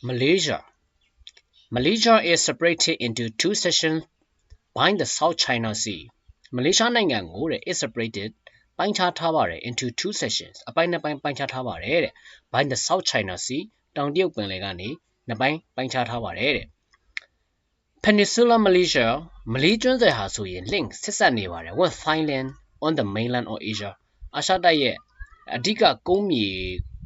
Malaysia. Malaysia is separated into two sections by the South China Sea. Malaysia နိုင်ငံကိုတဲ့ is separated ပိုင်းခြားထားပါတယ် into two sections အပိုင်းနှစ်ပိုင်းပိုင်းခြားထားပါတယ်တဲ့ by the South China Sea တောင်တရုတ်ပင်လယ်ကနေနှစ်ပိုင်းပိုင်းခြားထားပါတယ်တဲ့ Peninsula Malaysia မလေးကျွန်းဆွယ်ဟာဆိုရင် link ဆက်ဆက်နေပါတယ် with Thailand on the mainland of Asia အာရှတိုက်ရဲ့အဓိကကုန်းမြေ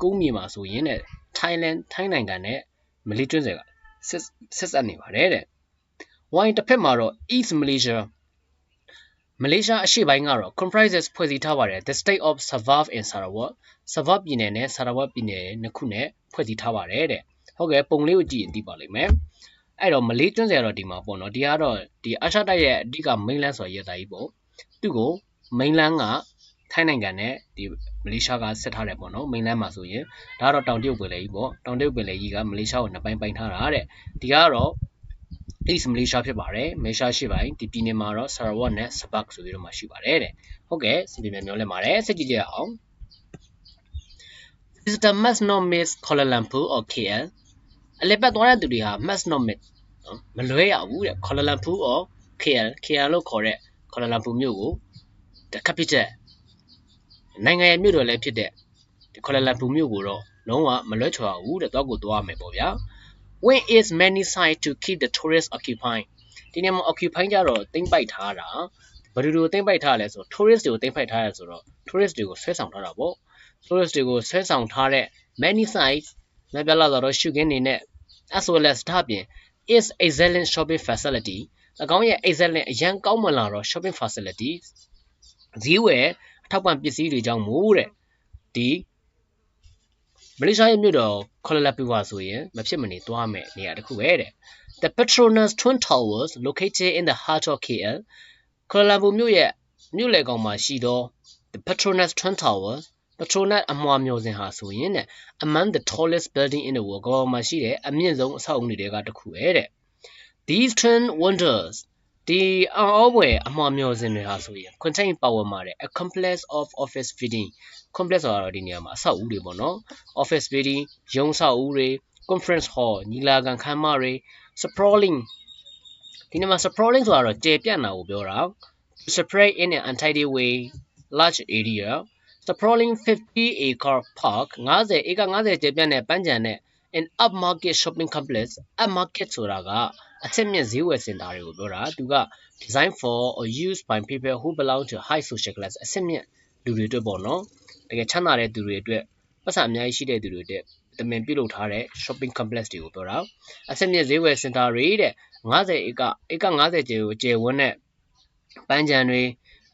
ကုန်းမြေမှာဆိုရင်တဲ့ Thailand ထိုင်းနိုင်ငံနဲ့ မလေးကျွန်းဆွယ်ကဆက်ဆက်ဆက်နေပါတယ်တဲ့။ wine တစ်ဖက်မှာတော့ East Malaysia မလေးရှားအရှေ့ပိုင်းကတော့ comprises ဖွဲ့စည်းထားပါတယ် the state of Sabah and Sarawak Sabah ပြည်နယ်နဲ့ Sarawak ပြည်နယ်နှစ်ခုနဲ့ဖွဲ့စည်းထားပါတယ်တဲ့ဟုတ်ကဲ့ပုံလေးကိုကြည့်ရင်သိပါလိမ့်မယ်အဲ့တော့မလေးကျွန်းစရာတော့ဒီမှာပေါ့နော်ဒီကတော့ဒီအာရှတိုက်ရဲ့အဓိက mainland ဆိုရရတာကြီးပေါ့သူ့ကို mainland က ထိုင်းနိုင်ငံနဲ့ဒီမလေးရှားကဆက်ထားတယ်ပေါ့နော် mainland မှာဆိုရင်ဒါကတော့တောင်တရုတ်ပင်လယ်ကြီးပေါ့တောင်တရုတ်ပင်လယ်ကြီးကမလေးရှားကိုနှစ်ပိုင်းပိုင်းထားတာတဲ့ဒီကတော့ East Malaysia ဖြစ်ပါတယ်မလေးရှားရှိပိုင်းဒီပြည်နယ်မှာတော့ Sarawak နဲ့ Sabak ဆိုပြီးတော့မှရှိပါတယ်တဲ့ဟုတ်ကဲ့စပြင်မျိုးလဲပါတယ်စကြည့်ကြရအောင် Visitor must not miss Kuala Lumpur or KL အလပတ်သွားတဲ့သူတွေဟာ must not miss နော်မလွဲရဘူးတဲ့ Kuala Lumpur or KL KL လို့ခေါ်တဲ့ Kuala Lumpur မြို့ကို the capital နိုင်ငံရဲ့မြို့တော်လည်းဖြစ်တဲ့ဒီ Kuala Lumpur မြို့ကိုတော့လုံးဝမလွဲချော်ဘူးတဲ့တော့ကိုသွားမယ်ပေါ့ဗျာ when is many site to keep the tourist occupied ဒီနေရာမှာ occupy ကြတော့သိမ့်ပိုက်ထားတာဘယ်လိုလိုသိမ့်ပိုက်ထားလဲဆို tourist တွေကိုသိမ့်ပိုက်ထားရဆိုတော့ tourist တွေကိုဆွဲဆောင်ထားတာပေါ့ tourist တွေကိုဆွဲဆောင်ထားတဲ့ many sites လက်ပြလာတော့ရှုခင်းနေနဲ့ as well as ဒါပြင် is excellent shopping facility ၎င်းရဲ့ excellent အရန်ကောင်းမွန်လာတော့ shopping facilities ဈေးဝယ်အ ထောက်ပံ့ပစ္စည်းတွေကြောင့်မို့တဲ့ဒီမလေးရှားရဲ့မြို့တော်ခေါ်လာလပူဝါဆိုရင်မဖြစ်မနေသွားမယ်နေရာတစ်ခုပဲတဲ့ The Petronas Twin Towers located in the heart of KL ခေါ်လာပူမြို့ရဲ့မြို့လေကောင်မှာရှိသော The Petronas Twin Towers Petronas အမွှာမျိုးစင်ဟာဆိုရင်တဲ့ among the tallest building in the world ကမ္ဘာမှာရှိတဲ့အမြင့်ဆုံးအဆောက်အဦတွေကတစ်ခုပဲတဲ့ These twin wonders ဒီအော်ဘွယ်အမှားမျိုးစင်တွေဟာဆိုရင် contain power မှာတဲ့ a complex of office building complex ဆိုတာတော့ဒီနေရာမှာအဆောက်အဦတွေပေါ့နော် office building ရုံးဆောက်ဦးတွေ conference hall ညီလာခံခန်းမတွေ sprawling ဒီနေရာမှာ sprawling ဆိုတာတော့ကျေပြန့်တာကိုပြောတာ spread in an untidy way large area sprawling 50 acre park 50 acre 50ကျေပြန့်တဲ့ပန်းခြံနဲ့ an upmarket shopping complex upmarket ဆိုတာက အထက်မြင့်ဈေးဝယ်စင်တာတွေကိုပြောတာသူက design for or used by people who belong to high social class အဆင့်မြင့်လူတွေအတွက်ပေါ့နော်တကယ်ချမ်းသာတဲ့သူတွေအတွက်ပတ်စံအများကြီးရှိတဲ့သူတွေအတွက်တမင်ပြုလုပ်ထားတဲ့ shopping complex တွေကိုပြောတာအဆင့်မြင့်ဈေးဝယ်စင်တာတွေတဲ့90ဧကဧက90ကျယ်ကိုကျယ်ဝန်းတဲ့ပန်းခြံတွေ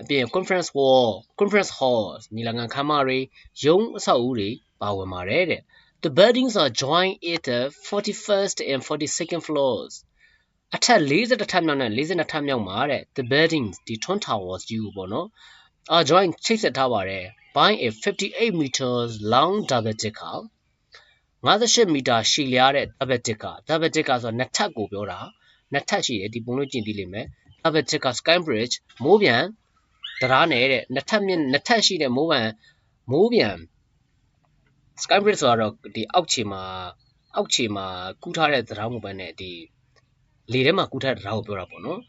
အပြင် conference hall conference halls ညီလာခံခန်းမတွေရုံးအဆောက်အဦတွေပါဝင်ပါတယ်တဲ့ The buildings are joined at the 41st and 42nd floors အထက်40ထပ်မြောက်နဲ့42ထပ်မြောက်မှာတဲ့ The buildings ဒီ Twin Towers ကြီးကိုပေါ့နော် are joined ချိတ်ဆက်ထားပါတယ် by a 58 meters long double decker 58မီတာရှည်လျားတဲ့ double decker double decker ဆိုတော့နှစ်ထပ်ကိုပြောတာနှစ်ထပ်ရှိတယ်ဒီပုံလို့ကျင်သိလိမ့်မယ် double decker sky bridge မိုးပြန်တရားနဲ့တဲ့နှစ်ထပ်မြင့်နှစ်ထပ်ရှိတဲ့မိုးပြန်မိုးပြန် sky bridge ဆိုတော့ဒီအောက်ခြေမှာအောက်ခြေမှာကူးထားတဲ့တရားမိုးပန်းနဲ့ဒီ လေထဲမှာကူးထားတဲ့တရားကိုပြောတာပေါ့နော်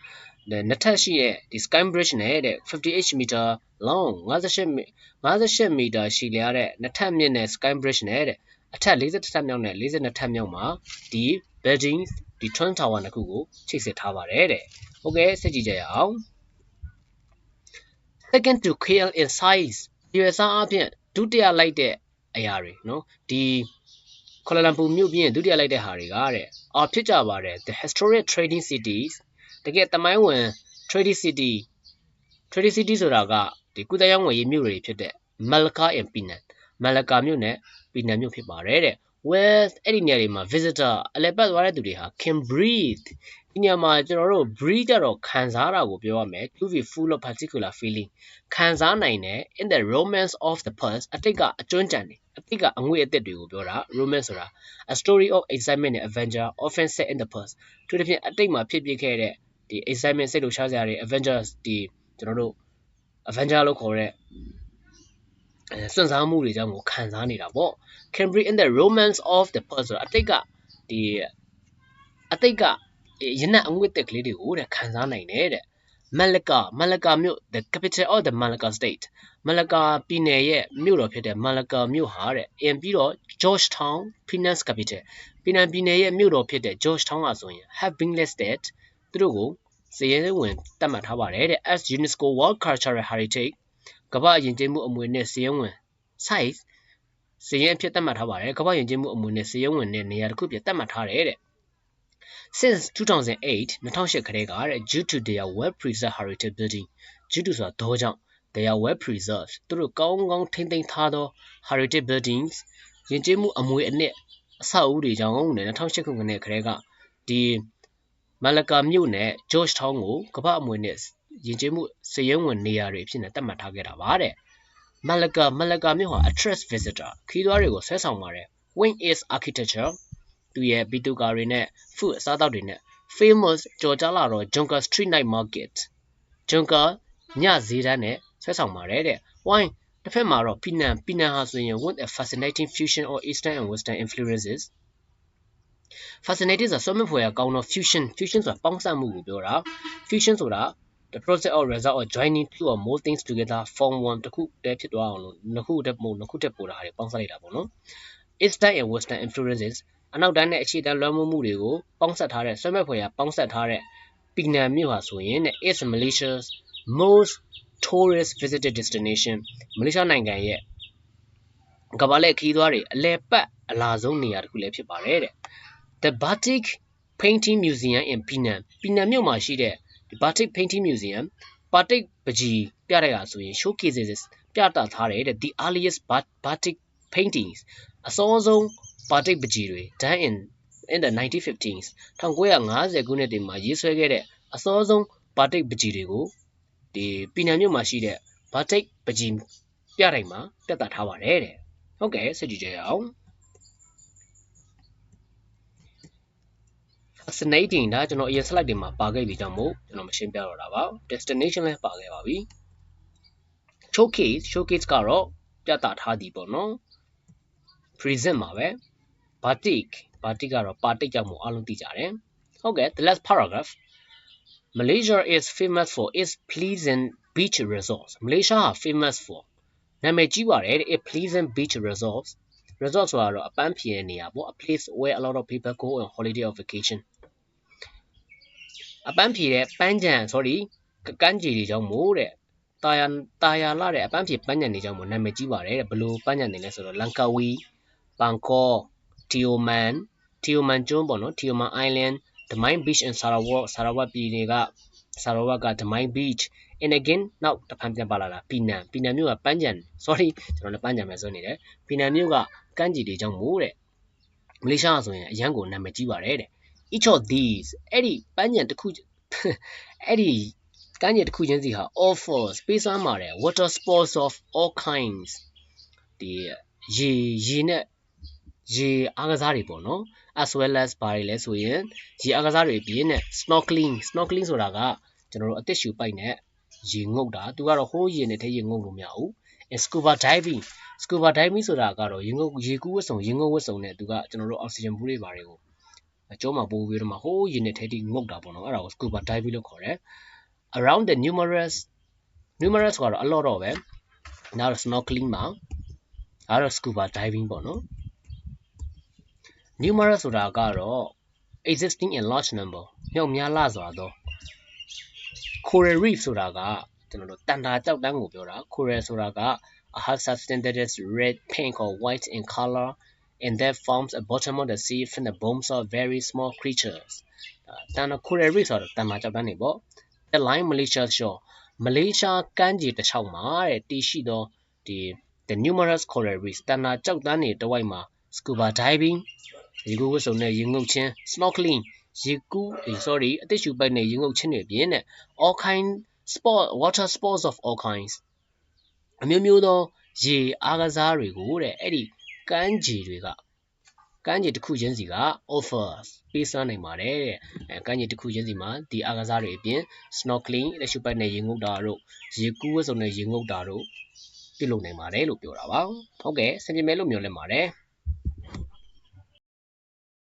နှစ်ထပ်ရှိရဲ့ဒီ sky bridge နဲ့တဲ့58 meter long 58 58မီတာရှည်လျားတဲ့နှစ်ထပ်မြင့်တဲ့ sky bridge နဲ့တဲ့အထက်40ထပ်မြောက်နဲ့42ထပ်မြောက်မှာဒီ building ဒီ twin tower နှစ်ခုကိုချိတ်ဆက်ထားပါတယ်တဲ့ဟုတ်ကဲ့ဆက်ကြည့်ကြရအောင် second to KL in size ဒီရစားအပြင်ဒုတိယလိုက်တဲ့အရာတွေနော်ဒီ ကွာလာလမ်ပူမြို့ပြင်ဒုတိယလိုက်တဲ့ဟာတွေကတဲ့အော်ဖြစ်ကြပါတယ် the historic trading cities တကယ်တမိုင်းဝင် trading city trading city ဆိုတာကဒီကုသရေးငွေရေးမြို့တွေဖြစ်တဲ့ Malacca and Penang Malacca မြို့နဲ့ Penang မြို့ဖြစ်ပါတယ်တဲ့ with အဲ့ဒီနေရာတွေမှာ visitor အလဲပတ်သွားတဲ့သူတွေဟာ can breathe ဒီနေရာမှာကျွန်တော်တို့ breathe ကြတော့ခံစားတာကိုပြောရမယ် to be full of particular feeling ခံစားနိုင်တယ် in the romance of the past အတိတ်ကအကျွမ်းကြံနေ အတိတ်ကအငွေအသက်တွေကိုပြောတာ romance ဆိုတာ a story of excitement and adventure often set in the past သူတစ်ဖြင့်အတိတ်မှာဖြစ်ပျက်ခဲ့တဲ့ဒီ excitement စိတ်လှုပ်ရှားစရာတွေ adventures ဒီကျွန်တော်တို့ adventure လို့ခေါ်တဲ့အဲစွန့်စားမှုတွေကြောင့်ကိုခံစားနေတာပေါ့ Cambridge in the romance of the past ဆိုတာအတိတ်ကဒီအတိတ်ကရနက်အငွေ့တက်ကလေးတွေကိုတဲ့ခံစားနိုင်တယ်တဲ့ မလကာမလကာမြို့ the capital of the Malacca state မလကာပြည်နယ်ရဲ့မြို့တော်ဖြစ်တဲ့မလကာမြို့ဟာတဲ့အင်ပြီးတော့ Georgetown Finance capital ပြည်နယ်ပြည်နယ်ရဲ့မြို့တော်ဖြစ်တဲ့ Georgetown ကဆိုရင် have been listed သူတို့ကိုစည်ရဲဝင်တတ်မှတ်ထားပါတယ်တဲ့ as UNESCO World Cultural Heritage ကမ္ဘာယဉ်ကျေးမှုအမွေနဲ့စည်ရဲဝင် size စည်ရဲအဖြစ်တတ်မှတ်ထားပါတယ်ကမ္ဘာယဉ်ကျေးမှုအမွေနဲ့စည်ရဲဝင်တဲ့နေရာတစ်ခုဖြစ်တတ်မှတ်ထားတယ်တဲ့ since 2008 2008ခရဲကတဲ့ due to their well preserved heritage building due to ဆိုတာတော့ကြောင့် they are well preserved သူတို့ကောင်းကောင်းထိမ့်သိမ်းထားသော heritage buildings ယဉ်ကျေးမှုအမွေအနှစ်အဆောက်အဦတွေကြောင့်နဲ့2008ခုနှစ်ခရဲကဒီမလကာမြို့နယ် George Town ကိုကမ္ဘာအမွေနဲ့ယဉ်ကျေးမှုစည်ရုံးဝင်နေရာတွေအဖြစ်နဲ့သတ်မှတ်ထားခဲ့တာပါတဲ့မလကာမလကာမြို့ဟာ attract visitor ခီးသွွားတွေကိုဆွဲဆောင်ပါတယ် wing is architecture သူရဲ့ဘီတူကာတွေနဲ့ food အစားအသောက်တွေနဲ့ famous ကြော်ကြားလာတော့ Jonker Street Night Market Jonker ညဈေးတန်းနဲ့ဆွဲဆောင်ပါတယ်တဲ့ wine တစ်ဖက်မှာတော့ Pinan Pinan ဟာဆိုရင် with a fascinating fusion of eastern and western influences fascinating ဆိုတာဆွဲမဖွယ်ကောင်းတော့ fusion fusion ဆိုတာပေါင်းစပ်မှုကိုပြောတာ fusion ဆိုတာ the process or result of joining two or more things together form one တစ်ခုတည်းဖြစ်သွားအောင်လို့နှစ်ခုတည်းပို့နှစ်ခုတည်းပို့တာဟာတွေပေါင်းစပ်လိုက်တာပေါ့နော် eastern and western influences အနောက်တန်းနဲ့အရှေ့တန်းလွှမ်းမိုးမှုတွေကိုပေါင်းစပ်ထားတဲ့ဆွဲမဲ့ဖွယ်ရာပေါင်းစပ်ထားတဲ့ပီနန်မြို့ဟာဆိုရင်တဲ့ is Malaysia's most tourist visited destination မလေးရှားနိုင်ငံရဲ့ကမ္ဘာလက်ခီးသွားတွေအလဲပတ်အလာဆုံးနေရာတစ်ခုလည်းဖြစ်ပါတယ်တဲ့ The Batik Painting Museum in Penang ပီနန်မြို့မှာရှိတဲ့ Batik Painting Museum ပါတိတ်ပကြီးပြတဲ့ဟာဆိုရင် showcases ပြသထားတဲ့ the earliest Batik paintings အစောဆုံး ပါတိတ်ပကြီးတွေ done in in the 1950s 1950ခုနှစ်တွေမှာရေးဆွဲခဲ့တဲ့အစောဆုံးပါတိတ်ပကြီးတွေကိုဒီပီနန်မြို့မှာရှိတဲ့ဘာတိတ်ပကြီးပြတိုင်မှာပြသထားပါတယ်တဲ့ဟုတ်ကဲ့ဆက်ကြည့်ကြရအောင် fascinating ဒါကျွန်တော်အရင် slide တွေမှာပါခဲ့ပြီကြောင့်မို့ကျွန်တော်မရှင်းပြတော့တာပါ destination လည်းပါခဲ့ပါပြီ showcase showcase ကတော့ပြသထားသည်ပေါ့နော် present မှာပဲ batik batik ကတော့ပါတိတ်ကြောင့်မို့အားလုံးသိကြတယ်ဟုတ်ကဲ့ the last paragraph Malaysia is famous for its pleasant beach resorts Malaysia ဟာ famous for နာမည်ကြီးပါတယ် it pleasant beach resorts resort ဆိုတာတော့အပန်းဖြေတဲ့နေရာပေါ့ a place where a lot of people go on holiday or vacation အပန်းဖြေတဲ့ပန်းခြံ sorry ကမ်းခြေတွေကြောင့်မို့တဲ့တာယာတာယာလာတဲ့အပန်းဖြေပန်းခြံတွေကြောင့်မို့နာမည်ကြီးပါတယ်တဲ့ဘလို့ပန်းခြံတွေလဲဆိုတော့လန် ကာဝီဘန်ကောတီယိုမန်တီယိုမန်ကျွန်းပေါ့နော်တီယိုမန် island the mine beach in sarawak sarawak ပြည်နယ်က sarawak က the mine beach and again နောက်တစ်ဖန်ပြန်ပါလာတာပီနန်ပီနန်မြို့ကပန်းခြံ sorry ကျွန်တော်လည်းပန်းခြံပဲဆိုနေတယ်ပီနန်မြို့ကကမ်းခြေတွေကြောင့်မို့တဲ့မလေးရှားဆိုရင်အရန်ကိုနာမည်ကြီးပါတယ်တဲ့ each of these အဲ့ဒီပန်းခြံတစ်ခုအဲ့ဒီကမ်းခြေတစ်ခုချင်းစီဟာ offers ပေးစွမ်းပါတယ် water sports of all kinds ဒီရေရေနဲ့ ရေအားကစားတွေပေါ့နော် as well as ဘာတွေလဲဆိုရင်ရေအားကစားတွေအပြင်နဲ့ snorkeling snorkeling ဆိုတာကကျွန်တော်တို့အသက်ရှူပိုက်နဲ့ရေငုပ်တာသူကတော့ဟိုးရေနဲ့ထဲရေငုပ်လို့မရဘူး scuba diving scuba diving ဆိုတာကတော့ရေငုပ်ရေကူးဝတ်စုံရေငုပ်ဝတ်စုံနဲ့သူကကျွန်တော်တို့ oxygen ဘူးတွေဘာတွေကိုအကျုံးမှာပို့ပြီးတော့မှဟိုးရေနဲ့ထဲထိငုပ်တာပေါ့နော်အဲ့ဒါကို scuba diving လို့ခေါ်တယ် around the numerous numerous ကတော့ a lot တော့ပဲနောက် snorkeling မှာအဲ့တော့ scuba diving ပေါ့နော် numerous ဆိုတာကတော့ existing in large number မြောက်များလာစွာသော coral reef ဆိုတာကကျွန်တော်တို့တန်တာကြောက်တန်းကိုပြောတာ coral ဆိုတာက a hard substance that is red pink or white in color and that forms a bottom of the sea from the bones of very small creatures တန်တာ coral reef ဆိုတာတန်တာကြောက်တန်းတွေပေါ့ the line malaysia shore မလေးရှားကမ်းခြေတစ်ချောင်းမှာတဲ့တည်ရှိသောဒီ the numerous coral reefs တန်တာကြောက်တန်းတွေတဝိုက်မှာ scuba diving ရေကူးဝတ်စုံနဲ့ရေငုပ်ခြင်း snorkeling ရေကူး sorry အသက်ရှူပိုက်နဲ့ရေငုပ်ခြင်းတွေပြင်တဲ့ all kind sport water sports of all kinds အမျိုးမျိုးသောရေအားကစားတွေကိုတဲ့အဲ့ဒီကမ်းခြေတွေကကမ်းခြေတစ်ခုချင်းစီက offers ပေးစွမ်းနိုင်ပါတယ်တဲ့အဲကမ်းခြေတစ်ခုချင်းစီမှာဒီအားကစားတွေအပြင် snorkeling လက်ရှုပိုက်နဲ့ရေငုပ်တာတို့ရေကူးဝတ်စုံနဲ့ရေငုပ်တာတို့ပြုလုပ်နိုင်ပါတယ်လို့ပြောတာပါဟုတ်ကဲ့စင်ကြင်မဲလို့မျှော်လင့်ပါတယ်